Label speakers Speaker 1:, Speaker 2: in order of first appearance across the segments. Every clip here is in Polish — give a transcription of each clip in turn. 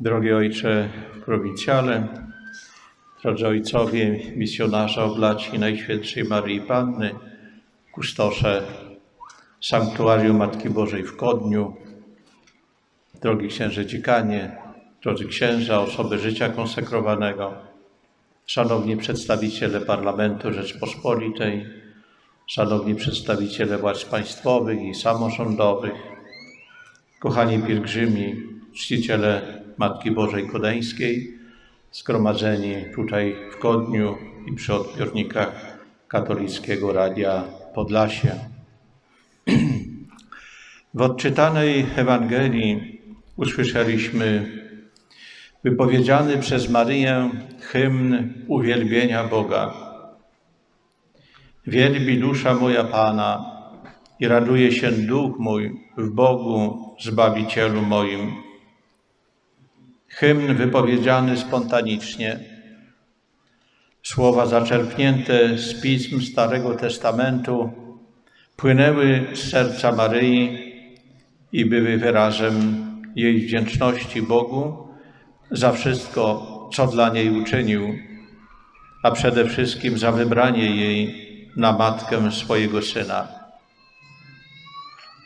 Speaker 1: Drogi Ojcze Prowincjale, drodzy Ojcowie, misjonarze oblaci Najświętszej Maryi Panny, kustosze Sanktuarium Matki Bożej w Kodniu, drogi księże dziekanie, drodzy księża, osoby życia konsekrowanego, szanowni przedstawiciele Parlamentu Rzeczpospolitej, szanowni przedstawiciele władz państwowych i samorządowych, kochani pielgrzymi, czciciele Matki Bożej Kodeńskiej, zgromadzeni tutaj w Kodniu i przy odbiornikach katolickiego Radia Podlasie. W odczytanej Ewangelii usłyszeliśmy wypowiedziany przez Maryję hymn uwielbienia Boga. Wielbi dusza moja Pana i raduje się duch mój w Bogu, Zbawicielu moim. Hymn wypowiedziany spontanicznie. Słowa zaczerpnięte z pism Starego Testamentu płynęły z serca Maryi i były wyrazem jej wdzięczności Bogu za wszystko, co dla niej uczynił, a przede wszystkim za wybranie jej na matkę swojego syna.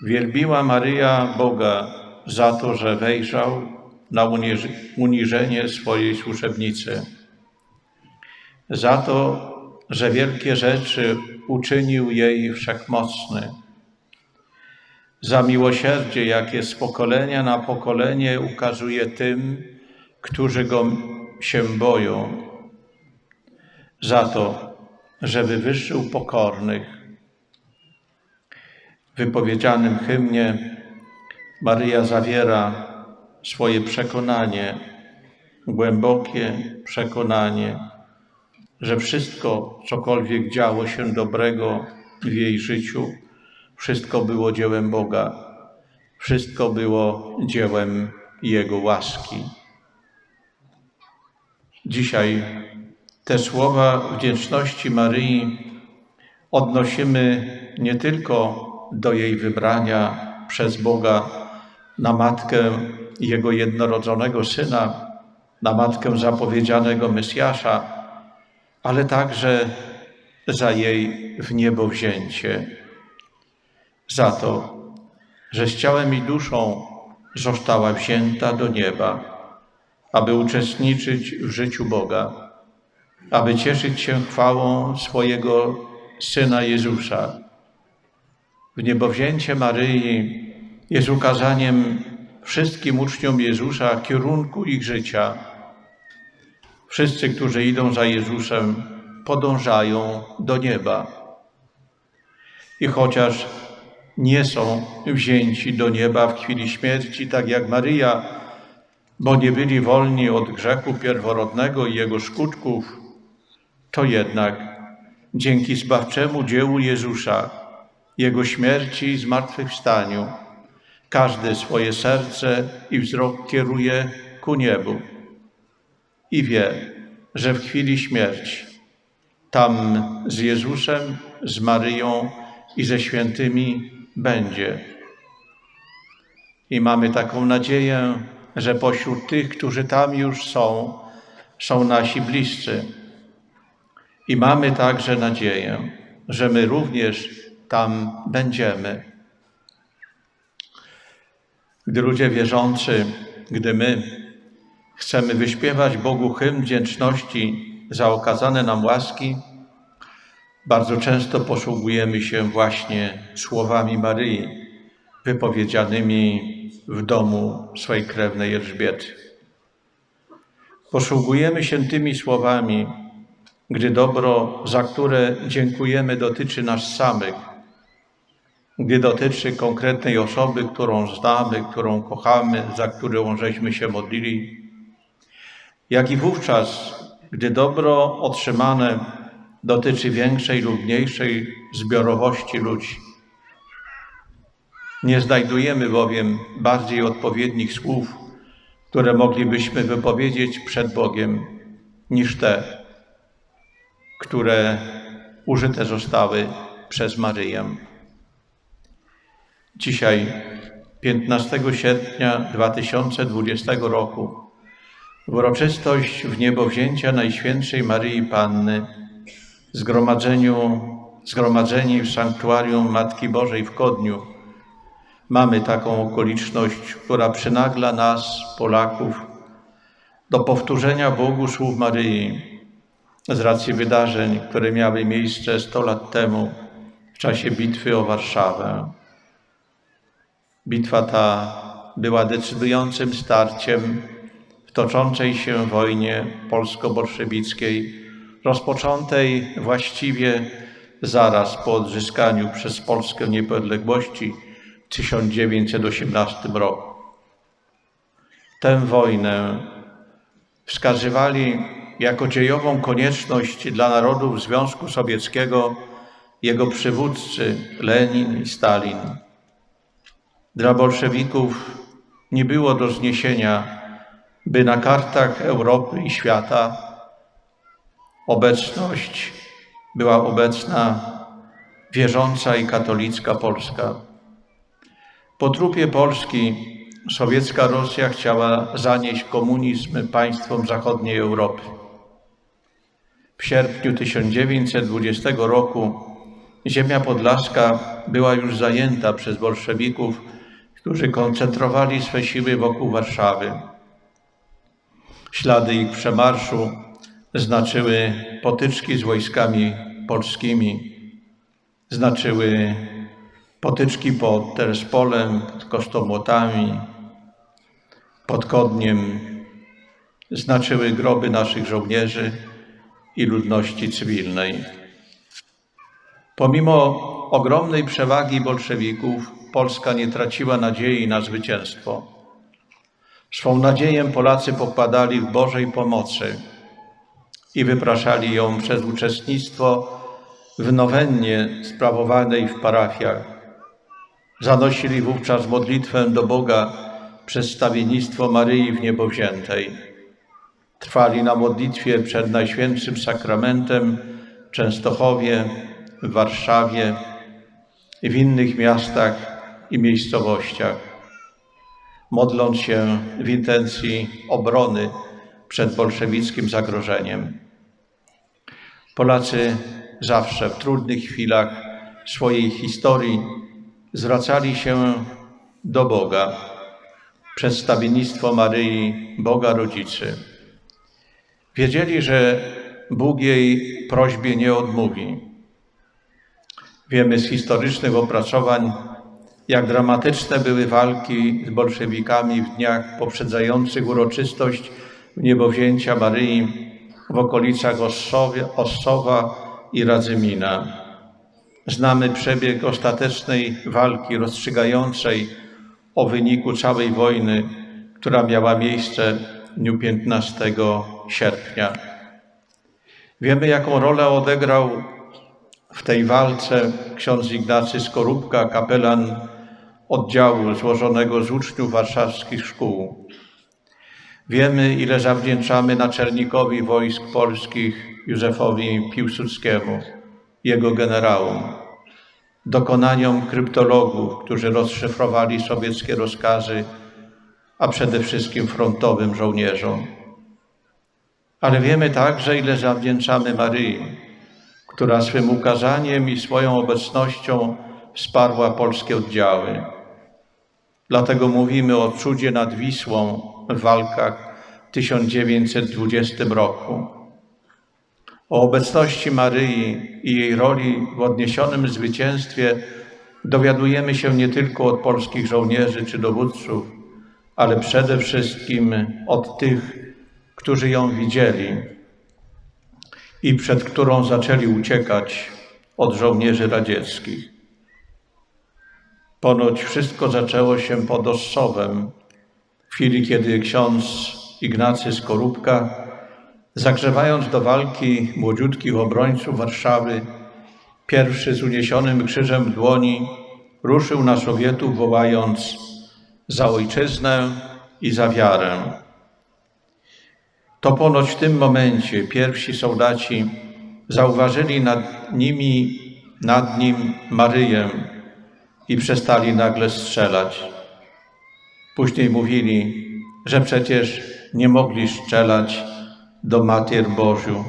Speaker 1: Wielbiła Maryja Boga za to, że wejrzał na uniż- uniżenie swojej służebnicy, za to, że wielkie rzeczy uczynił jej wszechmocny, za miłosierdzie, jakie z pokolenia na pokolenie ukazuje tym, którzy go się boją, za to, że wywyższył pokornych. W wypowiedzianym hymnie Maryja zawiera swoje przekonanie, głębokie przekonanie, że wszystko, cokolwiek działo się dobrego w jej życiu, wszystko było dziełem Boga, wszystko było dziełem Jego łaski. Dzisiaj te słowa wdzięczności Maryi odnosimy nie tylko do jej wybrania przez Boga na matkę Jego jednorodzonego Syna, na matkę zapowiedzianego Mesjasza, ale także za jej w niebo wzięcie, za to, że z ciałem i duszą została wzięta do nieba, aby uczestniczyć w życiu Boga, aby cieszyć się chwałą swojego Syna Jezusa. W niebowzięcie Maryi jest ukazaniem wszystkim uczniom Jezusa kierunku ich życia. Wszyscy, którzy idą za Jezusem, podążają do nieba. I chociaż nie są wzięci do nieba w chwili śmierci, tak jak Maryja, bo nie byli wolni od grzechu pierworodnego i jego skutków, to jednak dzięki zbawczemu dziełu Jezusa, Jego śmierci i zmartwychwstaniu, każdy swoje serce i wzrok kieruje ku niebu i wie, że w chwili śmierci tam z Jezusem, z Maryją i ze świętymi będzie. I mamy taką nadzieję, że pośród tych, którzy tam już są, są nasi bliscy. I mamy także nadzieję, że my również tam będziemy. Gdy ludzie wierzący, gdy my chcemy wyśpiewać Bogu hymn wdzięczności za okazane nam łaski, bardzo często posługujemy się właśnie słowami Maryi, wypowiedzianymi w domu swej krewnej Elżbiety. Posługujemy się tymi słowami, gdy dobro, za które dziękujemy, dotyczy nas samych, gdy dotyczy konkretnej osoby, którą znamy, którą kochamy, za którą żeśmy się modlili, jak i wówczas, gdy dobro otrzymane dotyczy większej lub mniejszej zbiorowości ludzi. Nie znajdujemy bowiem bardziej odpowiednich słów, które moglibyśmy wypowiedzieć przed Bogiem, niż te, które użyte zostały przez Maryję. Dzisiaj, 15 sierpnia 2020 roku, w uroczystość w niebo wzięcia Najświętszej Maryi Panny, zgromadzeniu, zgromadzeni w sanktuarium Matki Bożej w Kodniu, mamy taką okoliczność, która przynagla nas, Polaków, do powtórzenia Bogu słów Maryi z racji wydarzeń, które miały miejsce 100 lat temu w czasie bitwy o Warszawę. Bitwa ta była decydującym starciem w toczącej się wojnie polsko-bolszewickiej, rozpoczętej właściwie zaraz po odzyskaniu przez Polskę niepodległości w 1918 roku. Tę wojnę wskazywali jako dziejową konieczność dla narodów Związku Sowieckiego jego przywódcy Lenin i Stalin. Dla bolszewików nie było do zniesienia, by na kartach Europy i świata obecność była obecna wierząca i katolicka Polska. Po trupie Polski sowiecka Rosja chciała zanieść komunizm państwom zachodniej Europy. W sierpniu 1920 roku ziemia podlaska była już zajęta przez bolszewików, którzy koncentrowali swe siły wokół Warszawy. Ślady ich przemarszu znaczyły potyczki z wojskami polskimi, znaczyły potyczki pod Terespolem, pod Kosztomłotami, pod Kodniem, znaczyły groby naszych żołnierzy i ludności cywilnej. Pomimo ogromnej przewagi bolszewików, Polska nie traciła nadziei na zwycięstwo. Swą nadzieję Polacy pokładali w Bożej pomocy i wypraszali ją przez uczestnictwo w nowennie sprawowanej w parafiach. Zanosili wówczas modlitwę do Boga przez stawiennictwo Maryi w Niebowziętej. Trwali na modlitwie przed Najświętszym Sakramentem w Częstochowie, w Warszawie i w innych miastach i miejscowościach, modląc się w intencji obrony przed bolszewickim zagrożeniem. Polacy zawsze w trudnych chwilach swojej historii zwracali się do Boga, przedstawiennictwo Maryi, Boga Rodzicy. Wiedzieli, że Bóg jej prośbie nie odmówi. Wiemy z historycznych opracowań, jak dramatyczne były walki z bolszewikami w dniach poprzedzających uroczystość niebowzięcia Maryi w okolicach Ossowie, Ossowa i Radzymina. Znamy przebieg ostatecznej walki rozstrzygającej o wyniku całej wojny, która miała miejsce w dniu 15 sierpnia. Wiemy, jaką rolę odegrał w tej walce ksiądz Ignacy Skorupka, kapelan oddziału złożonego z uczniów warszawskich szkół. Wiemy, ile zawdzięczamy naczelnikowi wojsk polskich Józefowi Piłsudskiemu, jego generałom, dokonaniom kryptologów, którzy rozszyfrowali sowieckie rozkazy, a przede wszystkim frontowym żołnierzom. Ale wiemy także, ile zawdzięczamy Maryi, która swym ukazaniem i swoją obecnością wsparła polskie oddziały. Dlatego mówimy o cudzie nad Wisłą w walkach w 1920 roku. O obecności Maryi i jej roli w odniesionym zwycięstwie dowiadujemy się nie tylko od polskich żołnierzy czy dowódców, ale przede wszystkim od tych, którzy ją widzieli i przed którą zaczęli uciekać od żołnierzy radzieckich. Ponoć wszystko zaczęło się pod Ossowem, w chwili kiedy ksiądz Ignacy Skorupka, zagrzewając do walki młodziutkich obrońców Warszawy, pierwszy z uniesionym krzyżem w dłoni ruszył na Sowietów, wołając za ojczyznę i za wiarę. To ponoć w tym momencie pierwsi soldaci zauważyli nad nimi, nad nim Maryję, i przestali nagle strzelać. Później mówili, że przecież nie mogli strzelać do Mater Bożu.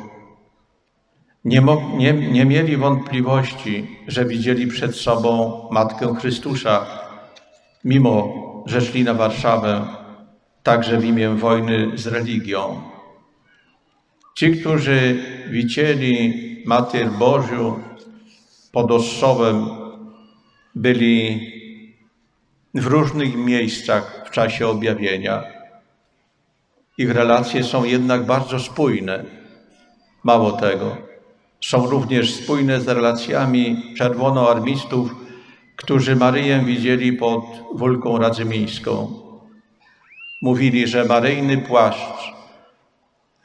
Speaker 1: Nie, nie, nie mieli wątpliwości, że widzieli przed sobą Matkę Chrystusa, mimo że szli na Warszawę, także w imię wojny z religią. Ci, którzy widzieli Mater Bożu pod Ossowem, byli w różnych miejscach w czasie objawienia. Ich relacje są jednak bardzo spójne. Mało tego, są również spójne z relacjami czerwonoarmistów, którzy Maryję widzieli pod Wólką Radzymińską. Mówili, że maryjny płaszcz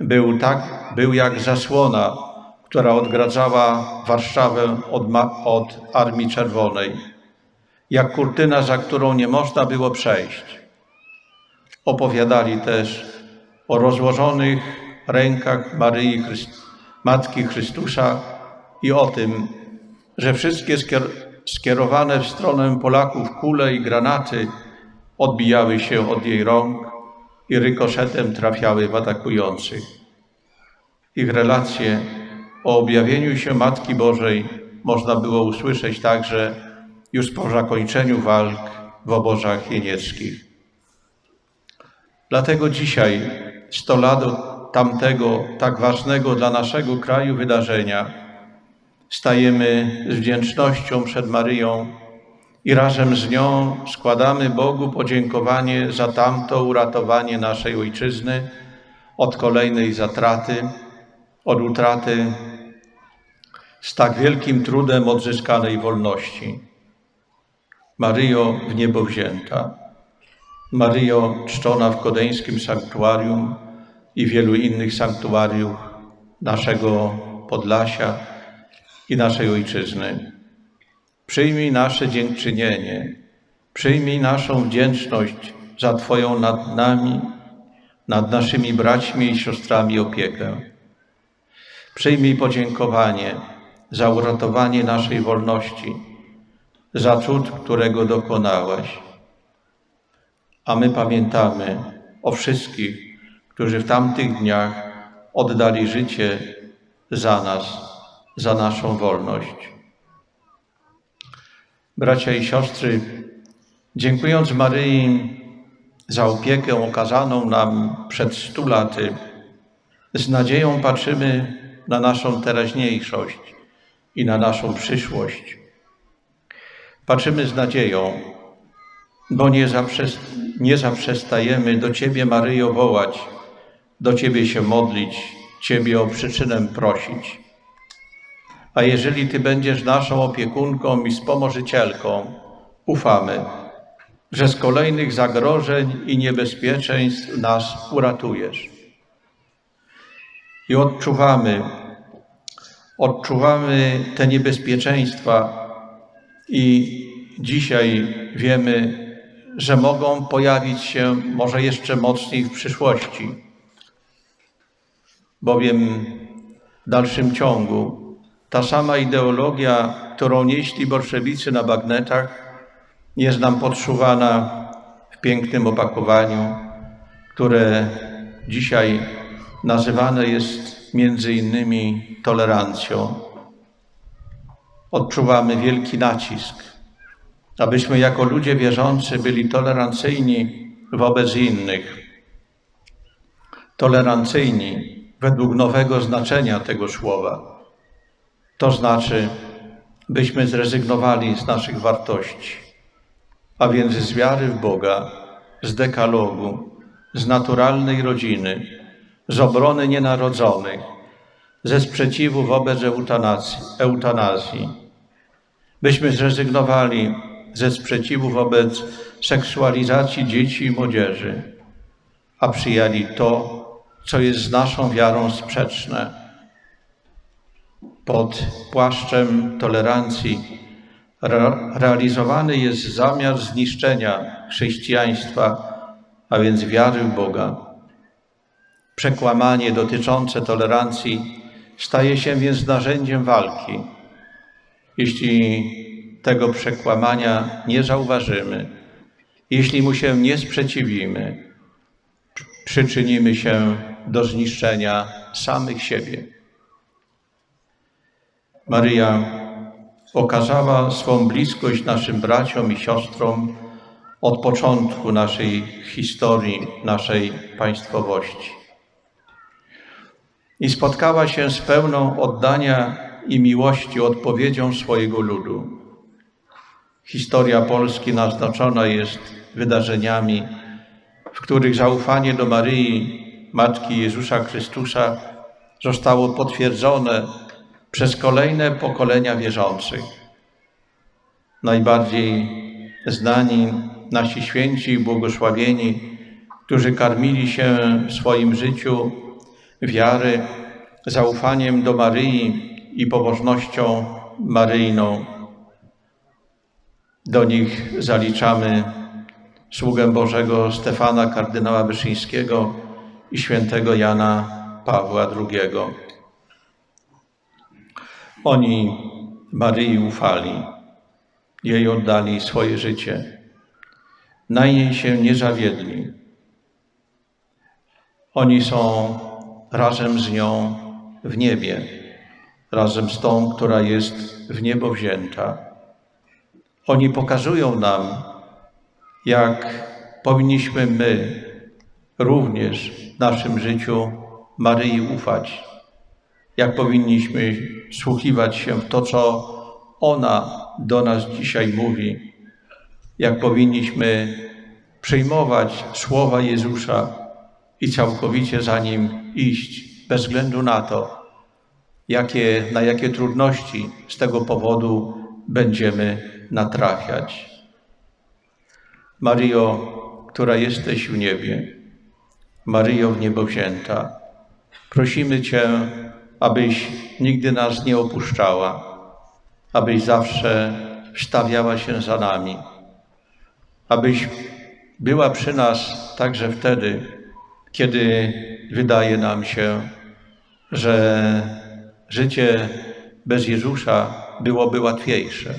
Speaker 1: był, tak, był jak zasłona, która odgradzała Warszawę od, od Armii Czerwonej, jak kurtyna, za którą nie można było przejść. Opowiadali też o rozłożonych rękach Maryi Chryst Matki Chrystusa i o tym, że wszystkie skier skierowane w stronę Polaków kule i granaty odbijały się od jej rąk i rykoszetem trafiały w atakujących. Ich relacje o objawieniu się Matki Bożej można było usłyszeć także już po zakończeniu walk w obozach jenieckich. Dlatego dzisiaj, sto lat od tamtego tak ważnego dla naszego kraju wydarzenia, stajemy z wdzięcznością przed Maryją i razem z nią składamy Bogu podziękowanie za tamto uratowanie naszej Ojczyzny od kolejnej zatraty, od utraty z tak wielkim trudem odzyskanej wolności. Maryjo w niebo wzięta, Maryjo czczona w kodeńskim sanktuarium i wielu innych sanktuariów naszego Podlasia i naszej Ojczyzny. Przyjmij nasze dziękczynienie, przyjmij naszą wdzięczność za Twoją nad nami, nad naszymi braćmi i siostrami opiekę. Przyjmij podziękowanie za uratowanie naszej wolności, za cud, którego dokonałaś. A my pamiętamy o wszystkich, którzy w tamtych dniach oddali życie za nas, za naszą wolność. Bracia i siostry, dziękując Maryi za opiekę okazaną nam przed stu laty, z nadzieją patrzymy na naszą teraźniejszość i na naszą przyszłość. Patrzymy z nadzieją, bo nie, zaprzest nie zaprzestajemy do Ciebie, Maryjo, wołać, do Ciebie się modlić, Ciebie o przyczynę prosić. A jeżeli Ty będziesz naszą opiekunką i wspomożycielką, ufamy, że z kolejnych zagrożeń i niebezpieczeństw nas uratujesz. I odczuwamy, odczuwamy te niebezpieczeństwa i dzisiaj wiemy, że mogą pojawić się może jeszcze mocniej w przyszłości, bowiem w dalszym ciągu ta sama ideologia, którą nieśli bolszewicy na bagnetach, jest nam podszuwana w pięknym opakowaniu, które dzisiaj nazywane jest między innymi tolerancją. Odczuwamy wielki nacisk, abyśmy jako ludzie wierzący byli tolerancyjni wobec innych. Tolerancyjni według nowego znaczenia tego słowa. To znaczy, byśmy zrezygnowali z naszych wartości, a więc z wiary w Boga, z dekalogu, z naturalnej rodziny, z obrony nienarodzonych, ze sprzeciwu wobec eutanazji, eutanazji. Byśmy zrezygnowali ze sprzeciwu wobec seksualizacji dzieci i młodzieży, a przyjęli to, co jest z naszą wiarą sprzeczne pod płaszczem tolerancji realizowany jest zamiar zniszczenia chrześcijaństwa, a więc wiary w Boga. Przekłamanie dotyczące tolerancji staje się więc narzędziem walki. Jeśli tego przekłamania nie zauważymy, jeśli mu się nie sprzeciwimy, przyczynimy się do zniszczenia samych siebie. Maryja okazała swą bliskość naszym braciom i siostrom od początku naszej historii, naszej państwowości. I spotkała się z pełną oddania i miłości odpowiedzią swojego ludu. Historia Polski naznaczona jest wydarzeniami, w których zaufanie do Maryi, Matki Jezusa Chrystusa, zostało potwierdzone przez kolejne pokolenia wierzących. Najbardziej znani nasi święci i błogosławieni, którzy karmili się w swoim życiu wiary, zaufaniem do Maryi i pobożnością maryjną. Do nich zaliczamy sługę Bożego Stefana kardynała Wyszyńskiego i świętego Jana Pawła II. Oni Maryi ufali, jej oddali swoje życie, na niej się nie zawiedli. Oni są razem z nią w niebie, razem z tą, która jest w niebo wzięta. Oni pokazują nam, jak powinniśmy my również w naszym życiu Maryi ufać, jak powinniśmy słuchiwać się w to, co ona do nas dzisiaj mówi, jak powinniśmy przyjmować słowa Jezusa i całkowicie za nim iść, bez względu na to, jakie, na jakie trudności z tego powodu będziemy natrafiać. Maryjo, która jesteś w niebie, Maryjo w niebo wzięta, prosimy Cię, abyś nigdy nas nie opuszczała, abyś zawsze wstawiała się za nami, abyś była przy nas także wtedy, kiedy wydaje nam się, że życie bez Jezusa byłoby łatwiejsze,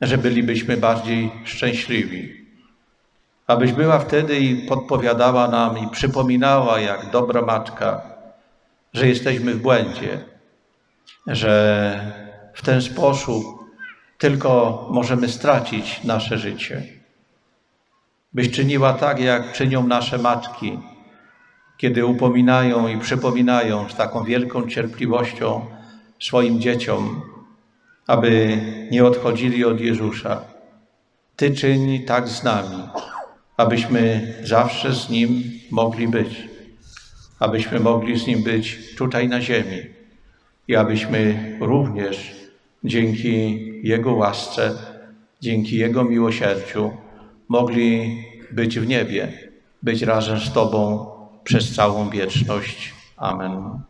Speaker 1: że bylibyśmy bardziej szczęśliwi. Abyś była wtedy i podpowiadała nam i przypominała, jak dobra matka, że jesteśmy w błędzie, że w ten sposób tylko możemy stracić nasze życie. Byś czyniła tak, jak czynią nasze matki, kiedy upominają i przypominają z taką wielką cierpliwością swoim dzieciom, aby nie odchodzili od Jezusa. Ty czyń tak z nami, abyśmy zawsze z Nim mogli być, abyśmy mogli z Nim być tutaj na ziemi i abyśmy również dzięki Jego łasce, dzięki Jego miłosierdziu mogli być w niebie, być razem z Tobą przez całą wieczność. Amen.